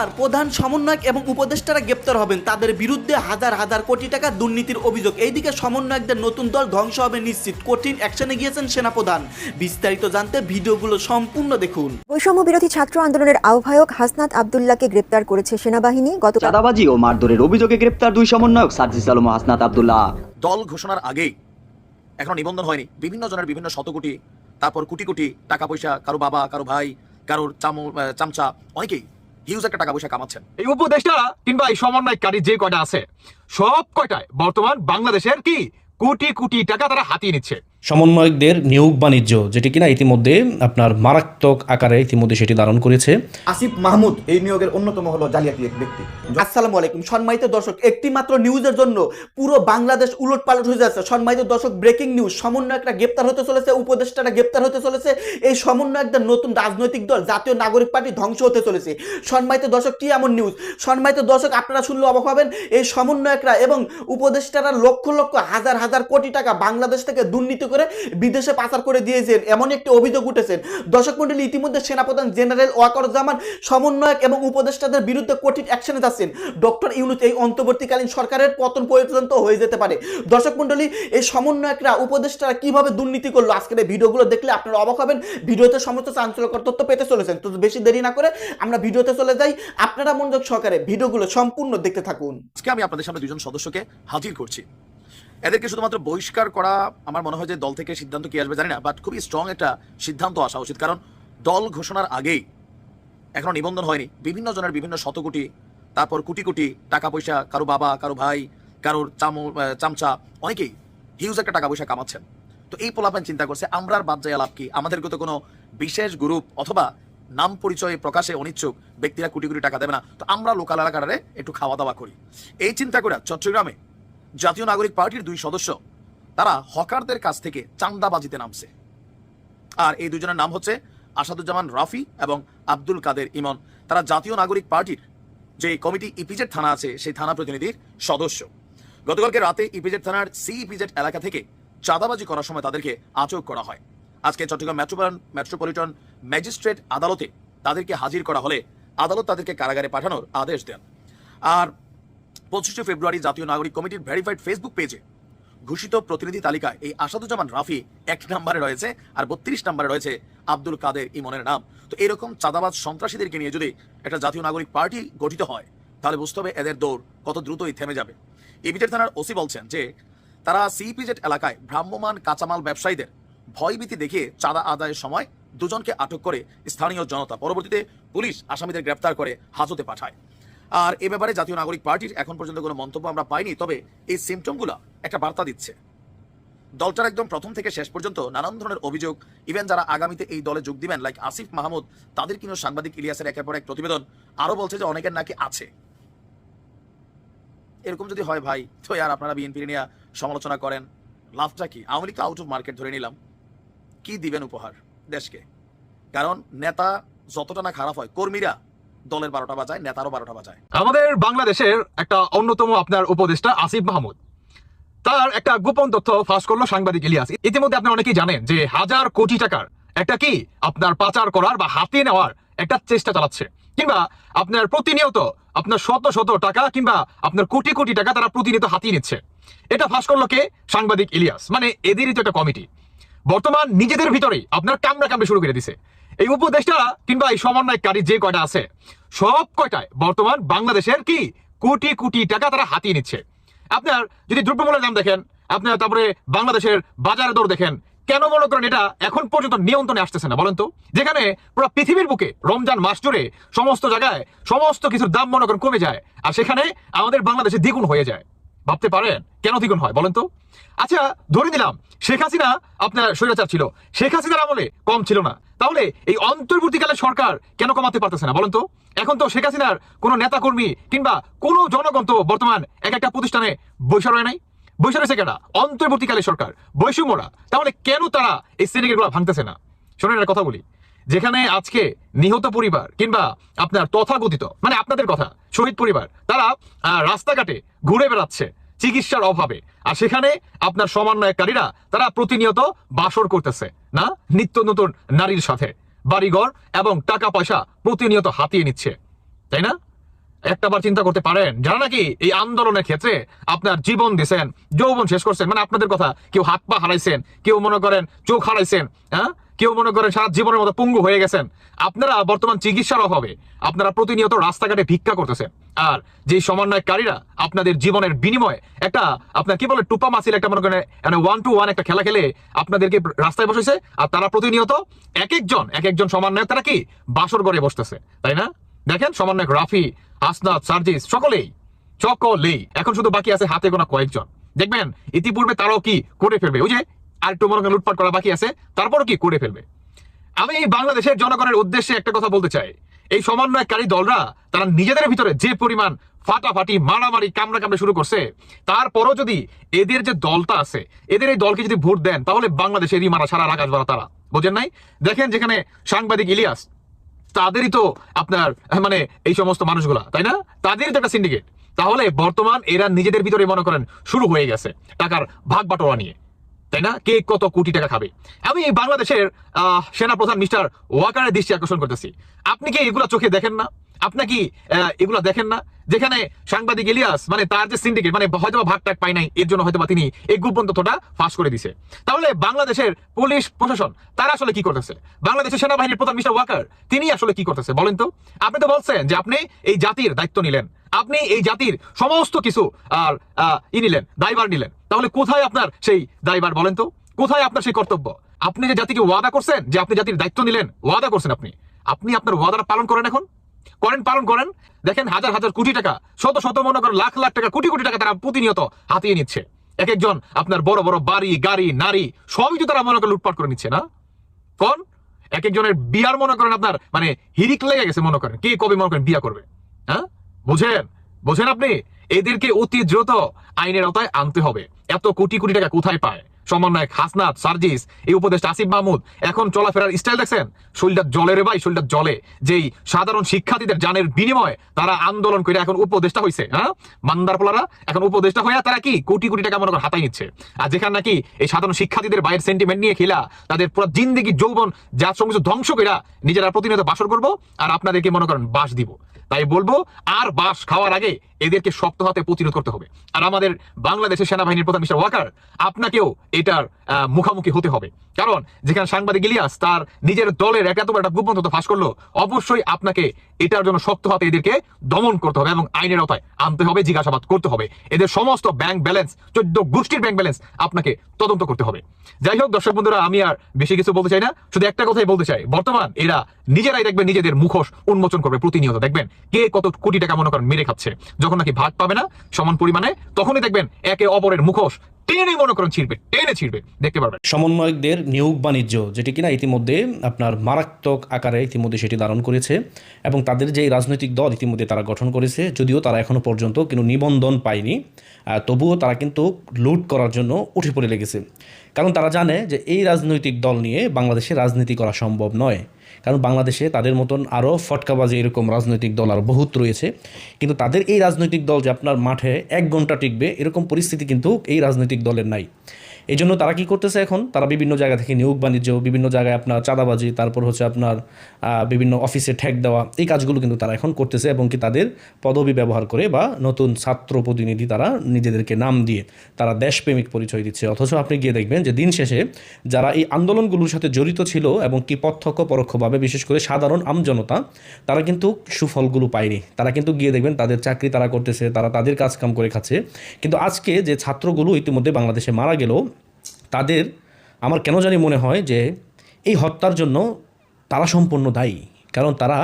ধারার প্রধান সমন্বয়ক এবং উপদেষ্টারা গ্রেপ্তার হবেন। তাদের বিরুদ্ধে হাজার হাজার কোটি টাকা দুর্নীতির অভিযোগ। এইদিকে সমন্বয়কদের নতুন দল ধ্বংস হবে নিশ্চিত। কঠিন অ্যাকশনে গিয়েছেন সেনাপ্রধান। বিস্তারিত জানতে ভিডিওগুলো সম্পূর্ণ দেখুন। বৈষম্য বিরোধী ছাত্র আন্দোলনের আহ্বায়ক হাসনাত আবদুল্লাহকে গ্রেপ্তার করেছে সেনাবাহিনী। গতকাল চাঁদাবাজি ও মারধরের অভিযোগে গ্রেপ্তার দুই সমন্বয়ক সার্জিস আলম হাসনাত আবদুল্লাহ। দল ঘোষণার আগেই এখনও নিবন্ধন হয়নি। বিভিন্ন জনের বিভিন্ন শত কোটি তারপর কোটি কোটি টাকা পয়সা কারও বাবা কারও ভাই কারোর চামু চামচা অনেকেই হিউজ একটা টাকা পয়সা কামাচ্ছেন। এই উপদেষ্টা কিংবা এই সমন্বয়কারী যে কয়টা আছে, সব কয়টায় বর্তমান বাংলাদেশের কি? কোটি কোটি টাকা তারা হাতিয়ে নিচ্ছে। সমন্বয়কদের নিয়োগ বাণিজ্য যেটি কিনা ইতিমধ্যে আপনার মারাত্মক আকারে ইতিমধ্যে সেটি ধারণ করেছে। আসিফ মাহমুদ এই নিয়োগের অন্যতম হলো জালিয়াতি এক ব্যক্তি। আসসালামু আলাইকুম। সম্মানিত দর্শক একটি মাত্র নিউজের জন্য পুরো বাংলাদেশ উলট পালট হয়ে যাচ্ছে। সম্মানিত দর্শক ব্রেকিং নিউজ সমন্বয়করা গ্রেপ্তার হতে চলেছে উপদেষ্টারা গ্রেপ্তার হতে চলেছে। এই সমন্বয়কদের নতুন রাজনৈতিক দল জাতীয় নাগরিক পার্টি ধ্বংস হতে চলেছে। সম্মানিত দর্শক কি এমন নিউজ সম্মানিত দর্শক আপনারা শুনলে অবাক হবেন এই সমন্বয়করা এবং উপদেষ্টারা লক্ষ লক্ষ হাজার হাজার কোটি টাকা বাংলাদেশ থেকে দুর্নীতি করে বিদেশে পাচার করে দিয়েছেন। এমন একটি অভিযোগ উঠেছেন দর্শক মন্ডলী ইতিমধ্যে সেনাপ্রধান জেনারেল ওয়াকরুজ্জামান সমন্বয়ক এবং উপদেষ্টাদের বিরুদ্ধে কঠিন অ্যাকশনে যাচ্ছেন। ডক্টর ইউনুস এই অন্তর্বর্তীকালীন সরকারের পতন পর্যন্ত হয়ে যেতে পারে। দর্শক মন্ডলী এই সমন্বয়করা, উপদেষ্টারা কীভাবে দুর্নীতি করল? আজকের এই ভিডিওগুলো দেখলে আপনারা অবাক হবেন। ভিডিওতে সমস্ত চাঞ্চল্যকর তথ্য পেতে চলেছেন। তো বেশি দেরি না করে আমরা ভিডিওতে চলে যাই। আপনারা মনোযোগ সহকারে ভিডিওগুলো সম্পূর্ণ দেখতে থাকুন। আজকে আমি আপনাদের সামনে দুজন সদস্যকে হাজির করছি। এদেরকে শুধুমাত্র বহিষ্কার করা আমার মনে হয় যে দল থেকে সিদ্ধান্ত কি আসবে জানি না বাট খুবই স্ট্রং একটা সিদ্ধান্ত আসা উচিত। কারণ দল ঘোষণার আগেই এখনও নিবন্ধন হয়নি। বিভিন্ন জনের বিভিন্ন শত কোটি তারপর কোটি কোটি টাকা পয়সা, কারও বাবা, কারও ভাই, কারোর চামু চামচা, অনেকেই হিউজ একটা টাকা পয়সা কামাচ্ছেন। তো এই পোলাপান চিন্তা করছে, আমরা আর বাদ যায় লাভ কি? আমাদেরকে তো কোনো বিশেষ গ্রুপ অথবা নাম পরিচয় প্রকাশে অনিচ্ছুক ব্যক্তিরা কোটি কোটি টাকা দেবে না। তো আমরা লোকাল এলাকারে একটু খাওয়া দাওয়া করি। এই চিন্তা করে চট্টগ্রামে জাতীয় নাগরিক পার্টির দুই সদস্য। তারা হকারদের কাছ থেকে চান্দাবাজিতে নামছে। আর এই দুজনের নাম হচ্ছে আসাদুজ্জামান রাফি এবং আব্দুল কাদের ইমন। তারা জাতীয় নাগরিক পার্টির যে কমিটি ইপিজেড থানা আছে, সেই থানা প্রতিনিধির সদস্য। গতকালকে রাতে ইপিজেড থানার সি ইপিজেড এলাকা থেকে চাঁদাবাজি করার সময় তাদেরকে আটক করা হয়। আজকে চট্টগ্রাম মেট্রোপলিটন মেট্রোপলিটন ম্যাজিস্ট্রেট আদালতে তাদেরকে হাজির করা হলে আদালত তাদেরকে কারাগারে পাঠানোর আদেশ দেন। আর পঁচিশে ফেব্রুয়ারি জাতীয় নাগরিক কমিটির ভেরিফাইড ফেসবুক পেজে ঘোষিত প্রতিনিধি তালিকায় এই আসাদুজ্জামান রাফি এক নম্বরে রয়েছে আর বত্রিশ নম্বরে রয়েছে আব্দুল কাদের ইমনের নাম। তো এরকম চাঁদাবাজ সন্ত্রাসীদেরকে নিয়ে যদি একটা জাতীয় নাগরিক পার্টি গঠিত হয়, তাহলে বুঝতে হবে এদের দৌড় কত দ্রুতই থেমে যাবে। ইপিজেড থানার ওসি বলছেন যে, তারা সিপিজেড এলাকায় ভ্রাম্যমান কাঁচামাল ব্যবসায়ীদের ভয়ভীতি দেখিয়ে চাঁদা আদায়ের সময় দুজনকে আটক করে স্থানীয় জনতা। পরবর্তীতে পুলিশ আসামিদের গ্রেপ্তার করে হাজতে পাঠায়। আর এ ব্যাপারে জাতীয় নাগরিক পার্টির এখন পর্যন্ত কোনো মন্তব্য আমরা পাইনি, তবে এই সিমটমগুলো একটা বার্তা দিচ্ছে। দলটার একদম প্রথম থেকে শেষ পর্যন্ত নানান ধরনের অভিযোগ ইভেন যারা আগামীতে এই দলে যোগ দিবেন লাইক আসিফ মাহমুদ, তাদের কিনো সাংবাদিক ইলিয়াসের একের পর এক প্রতিবেদন আরও বলছে যে অনেকের নাকি আছে। এরকম যদি হয় ভাই, তো আর আপনারা বিএনপি নিয়ে সমালোচনা করেন। লাভটা কি? Awami League out of market ধরে নিলাম। কি দিবেন উপহার দেশকে? কারণ নেতা যতটা না খারাপ হয়, কর্মীরা দলের বারোটা বাজায়, নেতারও বারোটা বাজায়। আমাদের বাংলাদেশের একটা অন্যতম আপনার উপদেষ্টা আসিফ মাহমুদ। তার একটা গোপন তথ্য ফাঁস করল সাংবাদিক ইলিয়াস। ইতিমধ্যে আপনি অনেকেই জানেন যে হাজার কোটি টাকার একটা কি আপনার পাচার করার বা হাতিয়ে নেওয়ার একটা চেষ্টা চালাচ্ছে। কিংবা আপনার প্রতিনিয়ত আপনার শত শত টাকা কিংবা আপনার কোটি কোটি টাকা তারা প্রতিনিয়ত হাতিয়ে নিচ্ছে। এটা ফাঁস করল কে? সাংবাদিক ইলিয়াস। মানে এদেরই তো একটা কমিটি। বর্তমান নিজেদের ভিতরেই আপনার কামড়া কামড়ে শুরু করে দিছে। এই উপদেশটা কিংবা এই সমন্বয়কারী যে কয়টা আছে, সব কয়টায় বর্তমান বাংলাদেশের কি কোটি কোটি টাকা তারা হাতিয়ে নিচ্ছে? আপনার যদি দ্রব্যমূল্যের দাম দেখেন, আপনার তারপরে বাংলাদেশের বাজারের দর দেখেন, কেন মনে করেন এটা এখন পর্যন্ত নিয়ন্ত্রণে আসতেছে না বলেন তো? যেখানে পুরো পৃথিবীর বুকে রমজান মাস জুড়ে সমস্ত জায়গায় সমস্ত কিছুর দাম মনে করেন কমে যায় আর সেখানে আমাদের বাংলাদেশে দ্বিগুণ হয়ে যায়। ভাবতে পারেন? কেন দ্বিগুণ হয় বলেন তো? আচ্ছা ধরে নিলাম, শেখ হাসিনা আপনার স্বৈরাচার ছিল। শেখ হাসিনার আমলে কম ছিল না। তাহলে এই অন্তর্বর্তীকালে সরকার কেন কমাতে পারতেছে না? বলেন তো। এখন তো শেখ হাসিনার কোনো নেতাকর্মী কিংবা কোনো জনগণ তো বর্তমান এক একটা প্রতিষ্ঠানে বৈশা রয় নাই। বৈশা রয়েছে কেনা অন্তর্বর্তীকালে সরকার, বৈষম্যরা। তাহলে কেন তারা এই শ্রেণীগুলো ভাঙতেছে না? শোনেন একটা কথা বলি। যেখানে আজকে নিহত পরিবার কিংবা আপনার তথাকথিত মানে আপনাদের কথা, শহীদ পরিবার, তারা রাস্তাঘাটে ঘুরে বেড়াচ্ছে। চিকিৎসার অভাবে। আর সেখানে আপনার সমন্বয়কারীরা, তারা প্রতিনিয়ত বাসর করতেছে, না? নিত্য নতুন নারীর সাথে। বাড়িঘর এবং টাকা পয়সা প্রতিনিয়ত হাতিয়ে নিচ্ছে, তাই না? একটাবার চিন্তা করতে পারেন, যারা নাকি এই আন্দোলনের ক্ষেত্রে আপনার জীবন দিছেন, যৌবন শেষ করছেন মানে আপনাদের কথা, কেউ হাত পা হারাইছেন, কেউ মনে করেন চোখ হারাইছেন হ্যাঁ? কেউ মনে করেন সারা জীবনের মতো পঙ্গু হয়ে গেছেন। আপনারা বর্তমান চিকিৎসার অভাবে আপনারা প্রতিনিয়ত রাস্তাঘাটে ভিক্ষা করতেছেন। আর যে সমন্বয়কারীরা আপনাদের জীবনের বিনিময়ে একটা আপনার কি বলে, টুপা মাসিল একটা মনে করেন ওয়ান টু ওয়ান একটা খেলা খেলে আপনাদেরকে রাস্তায় বসেছে। আর তারা প্রতিনিয়ত এক একজন এক একজন সমন্বয়ক, তারা কি? বাসর ঘরে বসতেছে। তাই না? দেখেন সমন্বয়ক রাফি, আসনাদ, সার্জিস, সকলেই সকলেই। এখন শুধু বাকি আছে হাতে গোনা কয়েকজন। দেখবেন, ইতিপূর্বে তারাও কি করে ফেলবে? ওই যে আর একটু মনে লুটপাট করা বাকি আছে, তারপরও কি করে ফেলবে? আমি এই বাংলাদেশের জনগণের উদ্দেশ্যে একটা কথা বলতে চাই। এই সমন্বয়কারী দলরা, তারা নিজেদের ভিতরে যে পরিমাণ ফাটাফাটি, মারামারি, কামড়া কামড়ে শুরু করছে, তারপরও যদি এদের যে দলটা আছে, এদের এই দলকে যদি ভোট দেন, তাহলে বাংলাদেশেরই মারা সারা আকাশ বাড়া তারা। বোঝেন নাই? দেখেন যেখানে সাংবাদিক ইলিয়াস, তাদেরই তো আপনার মানে এই সমস্ত মানুষগুলা, তাই না? তাদেরই তো একটা সিন্ডিকেট তাহলে বর্তমান এরা নিজেদের ভিতরে মনে করেন শুরু হয়ে গেছে, টাকার ভাগ বাটোয়া নিয়ে। তাই না? কে কত কোটি টাকা খাবে? আমি এই বাংলাদেশের সেনাপ্রধান মিস্টার ওয়াকারের দৃষ্টি আকর্ষণ করতেছি। আপনি কি এগুলা চোখে দেখেন না? আপনি কি এগুলা দেখেন না? যেখানে সাংবাদিক ইলিয়াস মানে তার যে সিন্ডিকেট মানে হয়তো ভাগ টাক পায় নাই, এর জন্য হয়তো তিনি এই গোপন তথ্যটা ফাঁস করে দিছে। তাহলে বাংলাদেশের পুলিশ প্রশাসন, তারা আসলে কি করতেছে? বাংলাদেশের সেনাবাহিনীর প্রধান মিস্টার ওয়াকার, তিনি আসলে কি করতেছে? বলেন তো। আপনি তো বলছেন যে আপনি এই জাতির দায়িত্ব নিলেন। আপনি এই জাতির সমস্ত কিছু, আর ই নিলেন, দায়ভার নিলেন। তাহলে কোথায় আপনার সেই দায়বার বলেন তো? কোথায় আপনার সেই কর্তব্য? আপনি যে জাতিকে ওয়াদা করছেন, যে আপনি জাতির দায়িত্ব নিলেন, ওয়াদা করছেন আপনি। আপনি আপনার ওয়াদাটা পালন করেন এখন? করেন, পালন করেন। দেখেন, হাজার হাজার কোটি টাকা, শত শত, মনে করেন, লাখ লাখ টাকা, কোটি কোটি টাকা তারা প্রতিনিয়ত হাতিয়ে নিচ্ছে। এক একজন আপনার বড় বড় বাড়ি, গাড়ি, নারী, সবই তো তারা মনে করেন লুটপাট করে নিচ্ছে, না? কোন? এক একজনের বিয়ার মনে করেন আপনার মানে হিরিক লেগে গেছে মনে করেন। কে কবে মনে করেন বিয়া করবে? হ্যাঁ? বুঝেন? বুঝেন আপনি? এদেরকে অতি দ্রুত আইনের আওতায় আনতে হবে। এত কোটি কোটি টাকা কোথায় পায়? সমন্বয়ক হাসনাত, সার্জিস, এই উপদেষ্টা আসিফ মাহমুদ, এখন চলাফেরার স্টাইল দেখছেন? শরীরটা জলে রে ভাই শরীরটা জলে। যেই সাধারণ শিক্ষার্থীদের জানের বিনিময়ে তারা আন্দোলন করে এখন উপদেষ্টা হয়েছে হ্যাঁ? মান্দার পোলারা এখন উপদেষ্টা হয়ে তারা কি কোটি কোটি টাকা মনে করেন হাতাই নিচ্ছে? আর যেখানে নাকি এই সাধারণ শিক্ষার্থীদের বাইরের সেন্টিমেন্ট নিয়ে খেলা, তাদের পুরো জিন্দিগি যৌবন যা সমস্ত ধ্বংস কইরা নিজেরা প্রতিনিয়ত বাসর করব, আর আপনাদেরকে মনে করেন বাস দিব। তাই বলব, আর বাস খাওয়ার আগে এদেরকে শক্ত হাতে প্রতিরোধ করতে হবে। আর আমাদের বাংলাদেশের সেনাবাহিনীর প্রধান মিস্টার ওয়াকার, আপনাকেও এটার মুখামুখি হতে হবে। কারণ যেখানে সাংবাদিক ইলিয়াস, তার নিজের দলের এত একটা গোপন ফাঁস করল, অবশ্যই আপনাকে এটার জন্য শক্ত হাতে এদেরকে দমন করতে হবে এবং আইনের আওতায় আনতে হবে, জিজ্ঞাসাবাদ করতে হবে। এদের সমস্ত ব্যাংক ব্যালেন্স, চোদ্দ গোষ্ঠীর ব্যাংক ব্যালেন্স আপনাকে তদন্ত করতে হবে। যাই হোক, দর্শক বন্ধুরা, আমি আর বেশি কিছু বলতে চাই না, শুধু একটা কথাই বলতে চাই। বর্তমান এরা নিজেরাই দেখবেন নিজেদের মুখোশ উন্মোচন করবে প্রতিনিয়ত। দেখবেন কে কত কোটি টাকা মনে করেন মেরে খাচ্ছে। যখন নাকি ভাগ পাবে না সমান পরিমাণে, তখনই দেখবেন একে অপরের মুখোশ টেনে মনে করেন টেনে দেখতে পারবেন। সমন্বয়কদের নিয়োগ বাণিজ্য, যেটি কিনা ইতিমধ্যে আপনার মারাত্মক আকারে ইতিমধ্যে সেটি ধারণ করেছে এবং তাদের যে রাজনৈতিক দল ইতিমধ্যে তারা গঠন করেছে, যদিও তারা এখনও পর্যন্ত কোনো নিবন্ধন পায়নি তবুও তারা কিন্তু লুট করার জন্য উঠে পড়ে লেগেছে। কারণ তারা জানে যে এই রাজনৈতিক দল নিয়ে বাংলাদেশে রাজনীতি করা সম্ভব নয়। কারণ বাংলাদেশে তাদের মতন আরও ফটকাবাজি এরকম রাজনৈতিক দল আর বহুত রয়েছে। কিন্তু তাদের এই রাজনৈতিক দল যে আপনার মাঠে এক ঘণ্টা টিকবে, এরকম পরিস্থিতি কিন্তু এই রাজনৈতিক দলের নাই। এই জন্য তারা কি করতেছে এখন? তারা বিভিন্ন জায়গা থেকে নিয়োগ বাণিজ্য, বিভিন্ন জায়গায় আপনার চাঁদাবাজি, তারপর হচ্ছে আপনার বিভিন্ন অফিসে ঠেক দেওয়া, এই কাজগুলো কিন্তু তারা এখন করতেছে এবং কি তাদের পদবি ব্যবহার করে বা নতুন ছাত্র প্রতিনিধি তারা নিজেদেরকে নাম দিয়ে তারা দেশপ্রেমিক পরিচয় দিচ্ছে। অথচ আপনি গিয়ে দেখবেন যে দিন শেষে যারা এই আন্দোলনগুলোর সাথে জড়িত ছিল এবং কি প্রত্যক্ষ পরোক্ষভাবে বিশেষ করে সাধারণ আমজনতা তারা কিন্তু সুফলগুলো পায়নি। তারা কিন্তু গিয়ে দেখবেন তাদের চাকরি তারা করতেছে, তারা তাদের কাজ কাম করে খাচ্ছে। কিন্তু আজকে যে ছাত্রগুলো ইতিমধ্যে বাংলাদেশে মারা গেল তাদের আমার কেন জানি মনে হয় যে এই হত্যার জন্য তারা সম্পূর্ণ দায়ী। কারণ তারা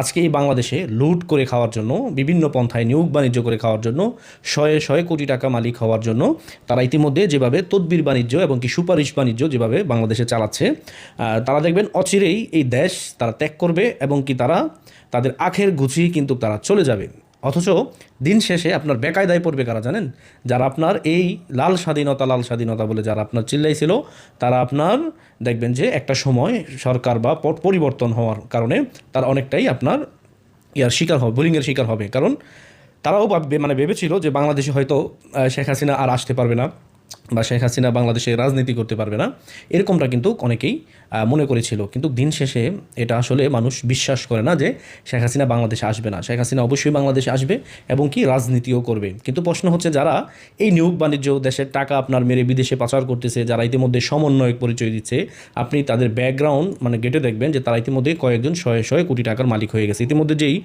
আজকে এই বাংলাদেশে লুট করে খাওয়ার জন্য, বিভিন্ন পন্থায় নিয়োগ বাণিজ্য করে খাওয়ার জন্য, শয়ে শয়ে কোটি টাকা মালিক হওয়ার জন্য তারা ইতিমধ্যে যেভাবে তদবির বাণিজ্য এবং কি সুপারিশ বাণিজ্য যেভাবে বাংলাদেশে চালাচ্ছে তারা দেখবেন অচিরেই এই দেশ তারা ত্যাগ করবে এবং কি তারা তাদের আখের গুছিয়ে কিন্তু তারা চলে যাবে। অথচ দিন শেষে আপনার বেকায়দায় পড়বে কারা জানেন? যারা আপনার এই লাল স্বাধীনতা লাল স্বাধীনতা বলে যারা আপনার চিল্লাইছিল, তারা আপনার দেখবেন যে একটা সময় সরকার বা পরিবর্তন হওয়ার কারণে তারা অনেকটাই আপনার ইয়ার শিকার হবে বোলিংয়ের শিকার হবে। কারণ তারাও মানে ভেবেছিল যে বাংলাদেশে হয়তো শেখ হাসিনা আর আসতে পারবে না। বা শেখ হাসিনা বাংলাদেশে রাজনীতি করতে পারবে না, এরকমটা কিন্তু অনেকেই মনে করেছিল। কিন্তু দিন শেষে এটা আসলে মানুষ বিশ্বাস করে না যে শেখ হাসিনা বাংলাদেশে আসবে না। শেখ হাসিনা অবশ্যই বাংলাদেশে আসবে এবং কি রাজনীতিও করবে। কিন্তু প্রশ্ন হচ্ছে যারা এই নিয়োগ বাণিজ্য দেশের টাকা আপনার মেরে বিদেশে পাচার করতেছে, যারা ইতিমধ্যে সমন্বয়ক পরিচয় দিচ্ছে, আপনি তাদের ব্যাকগ্রাউন্ড মানে গেটে দেখবেন যে তারা ইতিমধ্যে কয়েকজন শয়ে শয়ে কোটি টাকার মালিক হয়ে গেছে। ইতিমধ্যে যেই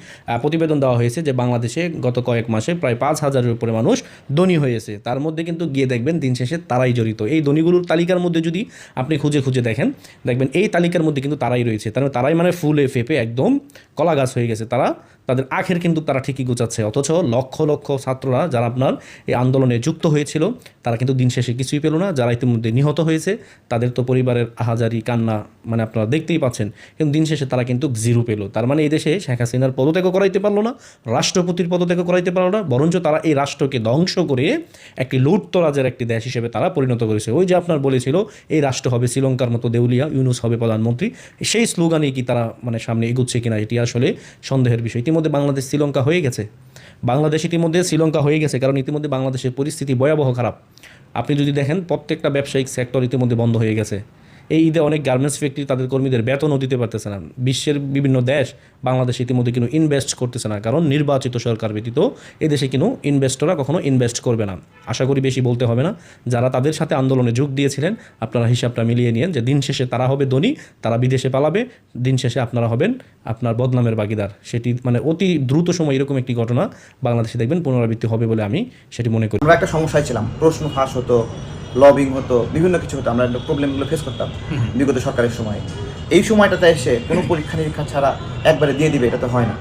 প্রতিবেদন দেওয়া হয়েছে যে বাংলাদেশে গত কয়েক মাসে প্রায় পাঁচ হাজারের উপরে মানুষ ধনী হয়েছে। তার মধ্যে কিন্তু গিয়ে দেখবেন দিন শেষে তারাই জড়িত। এই ধনীগুলোর তালিকার মধ্যে যদি আপনি খুঁজে খুঁজে দেখেন, দেখবেন এই তালিকার মধ্যে কিন্তু তারাই রয়েছে। তার মানে তারাই মানে ফুলে ফেপে একদম কলা গাছ হয়ে গেছে। তারা তাদের আখের কিন্তু তারা ঠিকই গুছাচ্ছে। অথচ লক্ষ লক্ষ ছাত্ররা যারা আপনার এই আন্দোলনে যুক্ত হয়েছিল, তারা কিন্তু দিন শেষে কিছুই পেল না। যারা ইতিমধ্যে নিহত হয়েছে, তাদের তো পরিবারের আহাজারি কান্না মানে আপনারা দেখতেই পাচ্ছেন। কিন্তু দিন শেষে তারা কিন্তু জিরো পেল। তার মানে এই দেশে শেখ হাসিনার পদত্যাগ করাইতে পারল না, রাষ্ট্রপতির পদত্যাগ করাইতে পারল না, বরঞ্চ তারা এই রাষ্ট্রকে ধ্বংস করে একটি লুটতরাজের একটি দেশ হিসেবে তারা পরিণত করেছে। ওই যে আপনার বলেছিল, এই রাষ্ট্র হবে শ্রীলঙ্কার মতো দেউলিয়া, ইউনুস হবে প্রধানমন্ত্রী। সেই স্লোগানেই কি তারা মানে সামনে এগুচ্ছে কিনা, এটি আসলে সন্দেহের বিষয়। ইতিমধ্যে বাংলাদেশ শ্রীলঙ্কা হয়ে গেছে। বাংলাদেশ ইতিমধ্যে শ্রীলঙ্কা হয়ে গেছে কারণ ইতিমধ্যে বাংলাদেশের পরিস্থিতি ভয়াবহ খারাপ। আপনি যদি দেখেন প্রত্যেকটা ব্যবসায়িক সেক্টর ইতিমধ্যে বন্ধ হয়ে গেছে। এই ঈদে অনেক গার্মেন্টস ফ্যাক্টরি তাদের কর্মীদের বেতনও দিতে পারতেছে না। বিশ্বের বিভিন্ন দেশ, বাংলাদেশ ইতিমধ্যে কিন্তু ইনভেস্ট করতেছে না, কারণ নির্বাচিত সরকার ব্যতীত এদেশে কিন্তু ইনভেস্টররা কখনো ইনভেস্ট করবে না। আশা করি বেশি বলতে হবে না। যারা তাদের সাথে আন্দোলনে যোগ দিয়েছিলেন, আপনারা হিসাবটা মিলিয়ে নিয়েন যে দিন শেষে তারা হবে ধনী, তারা বিদেশে পালাবে, দিন শেষে আপনারা হবেন আপনার বদনামের বাগিদার। সেটি মানে অতি দ্রুত সময় এরকম একটি ঘটনা বাংলাদেশে দেখবেন পুনরাবৃত্তি হবে বলে আমি সেটি মনে করি। আমরা একটা সমস্যায় ছিলাম, প্রশ্ন ফাঁস হতো লবিং হতো বিভিন্ন কিছু হতো আমরা প্রবলেমগুলো ফেস করতাম বিগত সরকারের সময়। এই সময়টাতে এসে কোনো পরীক্ষা নিরীক্ষা ছাড়া একবারে দিয়ে দিবে এটা তো হয় না।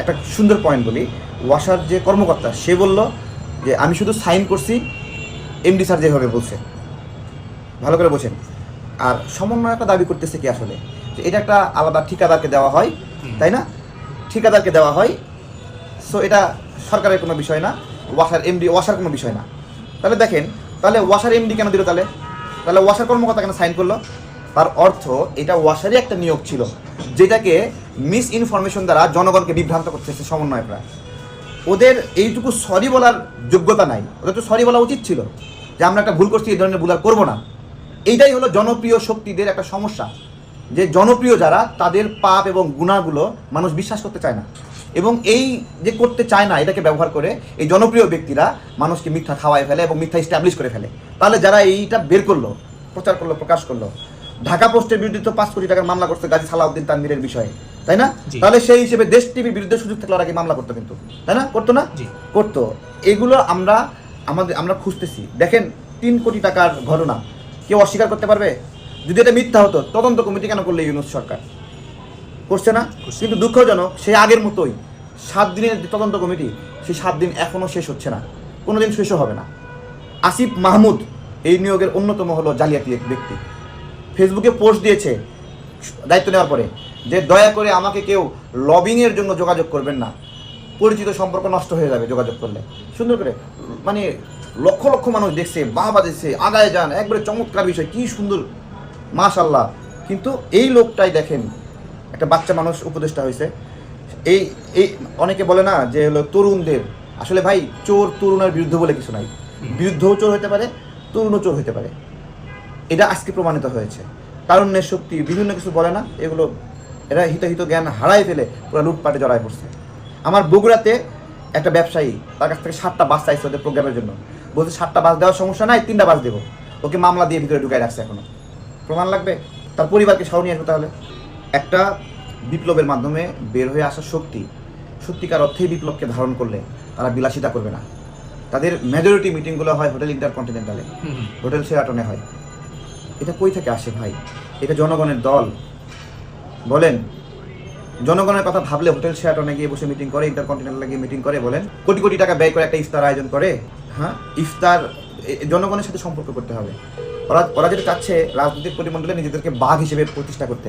একটা সুন্দর পয়েন্ট বলি ওয়াসার যে কর্মকর্তা সে বলল যে আমি শুধু সাইন করছি এমডি স্যার যেভাবে বলছে। ভালো করে বোঝেন। আর সমন্বয় একটা দাবি করতেছে কি আসলে? যে এটা একটা আলাদা ঠিকাদারকে দেওয়া হয় তাই না? ঠিকাদারকে দেওয়া হয় সো এটা সরকারের কোনো বিষয় না ওয়াসার এমডি ওয়াসার কোনো বিষয় না। তাহলে দেখেন তাহলে ওয়াসার এমডি কেন দিল তাহলে? তাহলে ওয়াসার কর্মকর্তা কেন সাইন করল? তার অর্থ এটা ওয়াসারই একটা নিয়োগ ছিল, যেটাকে মিস ইনফরমেশন দ্বারা জনগণকে বিভ্রান্ত করতেছে সমন্বয়করা। ওদের এইটুকু সরি বলার যোগ্যতা নাই। ওদের তো সরি বলা উচিত ছিল যে আমরা একটা ভুল করছি, এই ধরনের ভুল আর করব না। এইটাই হলো জনপ্রিয় শক্তিদের একটা সমস্যা, যে জনপ্রিয় যারা তাদের পাপ এবং গুণাগুলো মানুষ বিশ্বাস করতে চায় না। এবং এই যে করতে চায় না এটাকে ব্যবহার করে এই জনপ্রিয় ব্যক্তিরা মানুষকে মিথ্যা খাওয়ায় ফেলে এবং মিথ্যা স্ট্যাবলিশ করে ফেলে। তাহলে যারা এইটা বের করল প্রচার করল প্রকাশ করল ঢাকা পোস্টের বিরুদ্ধে তো পাঁচ কোটি টাকার মামলা করছে গাজী সালাউদ্দিন তানভীরের বিষয়ে তাই না? তাহলে সেই হিসেবে দেশ টিভির বিরুদ্ধে সুযোগ থাকলে কি মামলা করতো কিন্তু তাই না? করতো না? করতো। এগুলো আমরা আমাদের আমরা খুঁজতেছি। দেখেন তিন কোটি টাকার ঘটনা কেউ অস্বীকার করতে পারবে? যদি এটা মিথ্যা হতো তদন্ত কমিটি কেন করলে ইউনুস সরকার? করছে না কিন্তু দুঃখজনক সে আগের মতোই সাত দিনের যে তদন্ত কমিটি সেই সাত দিন এখনও শেষ হচ্ছে না কোনো দিন শেষও হবে না। আসিফ মাহমুদ এই নিয়োগের অন্যতম হলো জালিয়াতি এক ব্যক্তি। ফেসবুকে পোস্ট দিয়েছে দায়িত্ব নেওয়ার পরে যে দয়া করে আমাকে কেউ লবিংয়ের জন্য যোগাযোগ করবেন না পরিচিত সম্পর্ক নষ্ট হয়ে যাবে যোগাযোগ করলে। সুন্দর করে মানে লক্ষ লক্ষ মানুষ দেখছে বাবা দেখছে আগায় যান একবারে চমৎকার বিষয় কি সুন্দর মাশাল্লাহ কিন্তু এই লোকটাই দেখেন একটা বাচ্চা মানুষ উপদেষ্টা হয়েছে। এই এই অনেকে বলে না যে হলো তরুণদের, আসলে ভাই চোর তরুণের বিরুদ্ধে বলে কিছু নাই। বিরুদ্ধও চোর হতে পারে, তরুণও চোর হতে পারে। এটা আজকে প্রমাণিত হয়েছে। তারুণ্যের শক্তি বিভিন্ন কিছু বলে না, এগুলো এরা হিতহিত জ্ঞান হারাই ফেলে, পুরো লুটপাটে জড়ায় পড়ছে। আমার বগুড়াতে একটা ব্যবসায়ী, তার কাছ থেকে সাতটা বাস চাইছে ওদের প্রোগ্রামের জন্য। বলছে, সাতটা বাস দেওয়ার সমস্যা নাই, তিনটা বাস দেবো। ওকে মামলা দিয়ে ভিতরে ঢুকাই রাখছে এখনও। প্রমাণ লাগবে? তার পরিবারকে স্মরণীয় আসবে তাহলে। একটা বিপ্লবের মাধ্যমে বের হয়ে আসা শক্তি সত্যিকার অর্থেই বিপ্লবকে ধারণ করলে তারা বিলাসিতা করবে না। তাদের মেজরিটি মিটিংগুলো হয় হোটেল ইন্টারকন্টিনেন্টালে হোটেল সেরাটনে হয়। এটা কই থেকে আসে ভাই? এটা জনগণের দল। বলেন জনগণের কথা ভাবলে হোটেল শেয়াটনে গিয়ে বসে মিটিং করে ইন্টারকন্টিনেন্টালে গিয়ে মিটিং করে বলেন কোটি কোটি টাকা ব্যয় করে একটা ইফতার আয়োজন করে। হ্যাঁ? ইফতার জনগণের সাথে সম্পর্ক করতে হবে। ওরা ওরা যেটা চাচ্ছে রাজনৈতিক পরিমণ্ডলে নিজেদেরকে বাঘ হিসেবে প্রতিষ্ঠা করতে।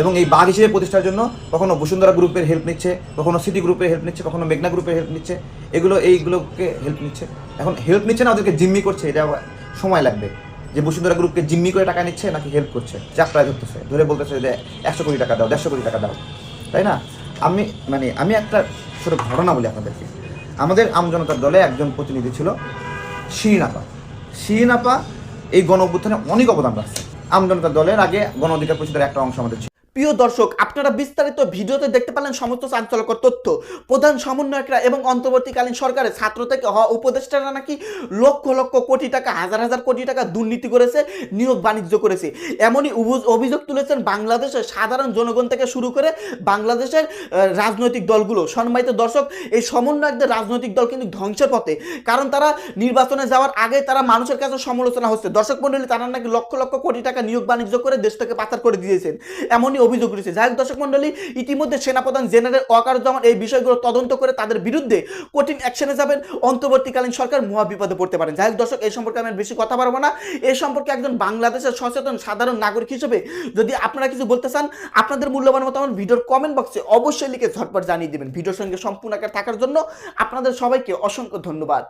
এবং এই বাঘ হিসেবে প্রতিষ্ঠার জন্য কখনো বসুন্ধরা গ্রুপের হেল্প নিচ্ছে কখনো সিটি গ্রুপের হেল্প নিচ্ছে কখনো মেঘনা গ্রুপের হেল্প নিচ্ছে। এগুলো এইগুলোকে হেল্প নিচ্ছে। এখন হেল্প নিচ্ছে না ওদেরকে জিম্মি করছে এটা সময় লাগবে। যে বসুন্ধরা গ্রুপকে জিম্মি করে টাকা নিচ্ছে নাকি হেল্প করছে? যাত্রায় ধরতেছে। ধরে বলতেছে যে একশো কোটি টাকা দাও দেড়শো কোটি টাকা দাও। তাই না? আমি মানে আমি একটা ছোটো ঘটনা বলি আপনাদেরকে। আমাদের আমজনতার দলে একজন প্রতিনিধি ছিল শিরিনাপা। শিরিন আপা এই গণ অভ্যুত্থানে অনেক অবদান রাখছে আমজনতা দলের আগে গণ অধিকার পরিষদের একটা অংশ আমাদের। প্রিয় দর্শক, আপনারা বিস্তারিত ভিডিওতে দেখতে পেলেন সমস্ত চাঞ্চল্যকর তথ্য। প্রধান সমন্বয়করা এবং অন্তর্বর্তীকালীন সরকারের ছাত্র থেকে হওয়া উপদেষ্টারা নাকি লক্ষ লক্ষ কোটি টাকা, হাজার হাজার কোটি টাকা দুর্নীতি করেছে, নিয়োগ বাণিজ্য করেছে। এমনই অভিযোগ তুলেছেন বাংলাদেশের সাধারণ জনগণ থেকে শুরু করে বাংলাদেশের রাজনৈতিক দলগুলো। সম্মানিত দর্শক, এই সমন্বয়কদের রাজনৈতিক দল কিন্তু ধ্বংসের পথে। কারণ তারা নির্বাচনে যাওয়ার আগে তারা মানুষের কাছে সমালোচনা হচ্ছে। দর্শক মন্ডলী তারা নাকি লক্ষ লক্ষ কোটি টাকা নিয়োগ বাণিজ্য করে দেশটাকে পাচার করে দিয়েছেন। এমনই অভিযোগ রয়েছে যাই হোক, দর্শক মন্ডলী ইতিমধ্যে সেনাপ্রধান জেনারেল ওয়াকারুজ্জামান এই বিষয়গুলো তদন্ত করে তাদের বিরুদ্ধে কঠিন অ্যাকশনে যাবেন। অন্তর্বর্তীকালীন সরকার মহা বিপদে পড়তে পারেন। যাই হোক, দর্শক, এই সম্পর্কে আমি বেশি কথা পারব না। এই সম্পর্কে একজন বাংলাদেশের সচেতন সাধারণ নাগরিক হিসেবে যদি আপনারা কিছু বলতে চান, আপনাদের মূল্যবান মতো আমার ভিডিওর কমেন্ট বক্সে অবশ্যই লিখে ঝটপট জানিয়ে দেবেন। ভিডিওর সঙ্গে সম্পূর্ণ আকার থাকার জন্য আপনাদের সবাইকে অসংখ্য ধন্যবাদ।